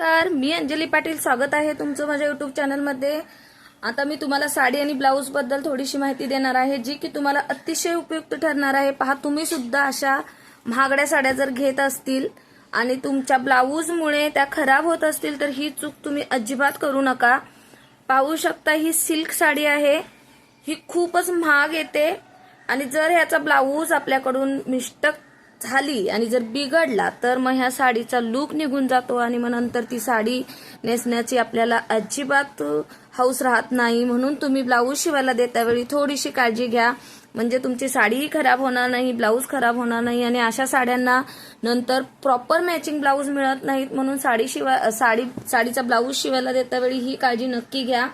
तर मी अंजली पाटील स्वागत आहे तुमचं माझ्या युट्यूब चॅनलमध्ये आता मी तुम्हाला साडी आणि ब्लाऊजबद्दल थोडीशी माहिती देणार आहे जी की तुम्हाला अतिशय उपयुक्त ठरणार आहे. पहा तुम्ही सुद्धा अशा महागड्या साड्या जर घेत असतील आणि तुमच्या ब्लाऊजमुळे त्या खराब होत असतील तर ही चूक तुम्ही अजिबात करू नका. पाहू शकता ही सिल्क साडी आहे. ही खूपच महाग येते. आणि जर ह्याचा ब्लाऊज आपल्याकडून मिष्टक झाली आणि जर बिघडला तर मग ह्या साडीचा लूक निघून जातो आणि मग नंतर ती साडी नेसण्याची आपल्याला अजिबात हौस राहत नाही. म्हणून तुम्ही ब्लाऊज शिवायला देता वेळी थोडीशी काळजी घ्या. म्हणजे तुमची साडीही खराब होणार नाही ब्लाऊज खराब होणार नाही आणि अशा साड्यांना नंतर प्रॉपर मॅचिंग ब्लाऊज मिळत नाहीत. म्हणून साडी शिवाय साडी साडीचा ब्लाऊज शिवायला देता वेळी ही काळजी नक्की घ्या.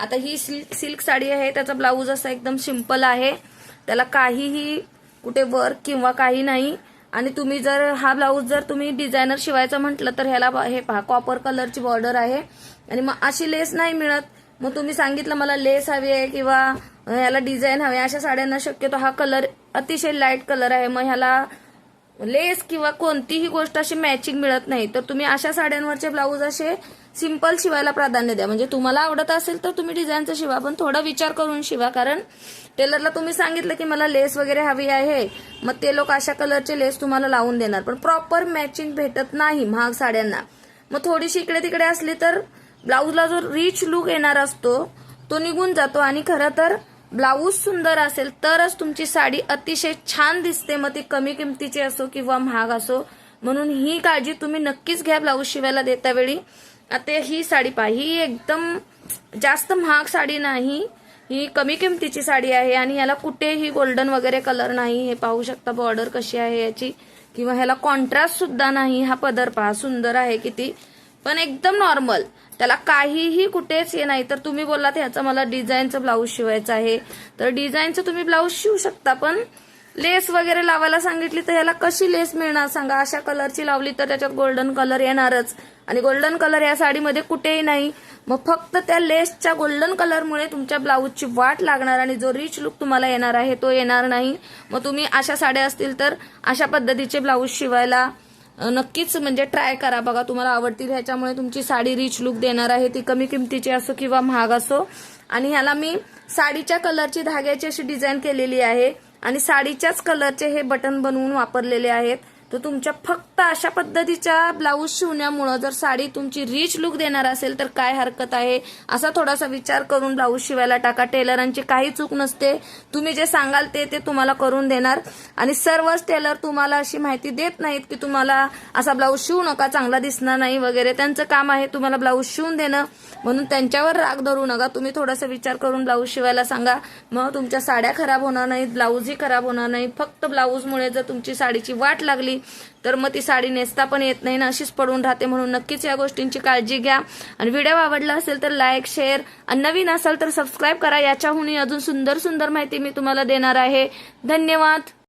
आता ही सिल्क सिल्क साडी आहे त्याचा ब्लाऊज असा एकदम सिंपल आहे. त्याला काहीही कुठे वर्क किंवा काही नाही. आणि तुम्ही जर हा ब्लाऊज जर तुम्ही डिझायनर शिवायचं म्हटलं तर ह्याला हे पहा कॉपर कलरची बॉर्डर आहे. आणि मग अशी लेस नाही मिळत. मग तुम्ही सांगितलं मला लेस हवी आहे किंवा ह्याला डिझाईन हवी आहे. अशा साड्यांना शक्यतो हा कलर अतिशय लाइट कलर आहे. मग ह्याला लेस किंवा कोणतीही गोष्ट अशी मॅचिंग मिळत नाही. तर तुम्ही अशा साड्यांवरचे ब्लाऊज असे सिंपल शिवायला प्राधान्य द्या. म्हणजे तुम्हाला आवडत असेल तर तुम्ही डिझाईनचं शिवा पण थोडा विचार करून शिवा कारण टेलरला तुम्ही सांगितलं की मला लेस वगैरे हवी आहे मग ते लोक अशा कलरचे लेस तुम्हाला लावून देणार. पण प्रॉपर मॅचिंग भेटत नाही महाग साड्यांना. मग थोडीशी इकडे तिकडे असली तर ब्लाऊजला जो रिच लुक येणार असतो तो निघून जातो. आणि खरं तर ब्लाऊज सुंदर असेल तरच तुमची साडी अतिशय छान दिसते. मग ती कमी किमतीची असो किंवा महाग असो म्हणून ही काळजी तुम्ही नक्कीच घ्या ब्लाऊज शिवायला देता वेळी आता ही साडी पहा ही एकदम जास्त महाग साडी नाही. ही कमी किमतीची साडी आहे आणि याला कुठेही गोल्डन वगैरे कलर नाही. हे पाहू शकता बॉर्डर कशी आहे याची. किंवा ह्याला कॉन्ट्रास्ट सुद्धा नाही. हा पदर पहा सुंदर आहे किती. पण एकदम नॉर्मल त्याला काहीही कुठेच हे नाही. तर तुम्ही बोललात ह्याचा मला डिझाईनचं ब्लाऊज शिवायचं आहे. तर डिझाईनचं तुम्ही ब्लाऊज शिवू शकता पण लेस वगैरे लावायला सांगितली तर ह्याला कशी लेस मिळणार सांगा? अशा कलरची लावली तर त्याच्यात गोल्डन कलर येणारच. आणि गोल्डन कलर या साडीमध्ये कुठेही नाही. मग फक्त त्या लेसच्या गोल्डन कलरमुळे तुमच्या ब्लाऊजची वाट लागणार आणि जो रिच लुक तुम्हाला येणार आहे तो येणार नाही. मग तुम्ही अशा साड्या असतील तर अशा पद्धतीचे ब्लाऊज शिवायला नक्कीच म्हणजे ट्राय करा. बघा तुम्हाला आवडतील ह्याच्यामुळे तुमची साडी रिच लुक देणार आहे. ती कमी किमतीची असो किंवा महाग असो. आणि ह्याला मी साडीच्या कलरची धाग्याची अशी डिझाईन केलेली आहे. आणि साडीच्याच कलरचे हे बटन बनवून वापरलेले आहेत. तर तुमच्या फक्त अशा पद्धतीच्या ब्लाऊज शिवण्यामुळं जर साडी तुमची रिच लुक देणार असेल तर काय हरकत आहे? असा थोडासा विचार करून ब्लाऊज शिवायला टाका. टेलरांची काही चूक नसते. तुम्ही जे सांगाल ते ते तुम्हाला करून देणार. आणि सर्वच टेलर तुम्हाला अशी माहिती देत नाहीत की तुम्हाला असा ब्लाऊज शिवू नका चांगला दिसणार नाही वगैरे. त्यांचं काम आहे तुम्हाला ब्लाऊज शिवून देणं. म्हणून त्यांच्यावर राग धरू नका. तुम्ही थोडासा विचार करून ब्लाऊज शिवायला सांगा. मग तुमच्या साड्या खराब होणार नाहीत ब्लाऊजही खराब होणार नाही. फक्त ब्लाऊजमुळे जर तुमची साडीची वाट लागली तर मग ती साडी नेसता पण येत नाही ना अशीच पडून राहते म्हणून नक्कीच या गोष्टींची काळजी घ्या. आणि व्हिडिओ आवडला असेल तर लाईक शेअर आणि नवीन असाल तर सबस्क्राईब करा. याच्याहूनही अजून सुंदर सुंदर माहिती मी तुम्हाला देणार आहे. धन्यवाद.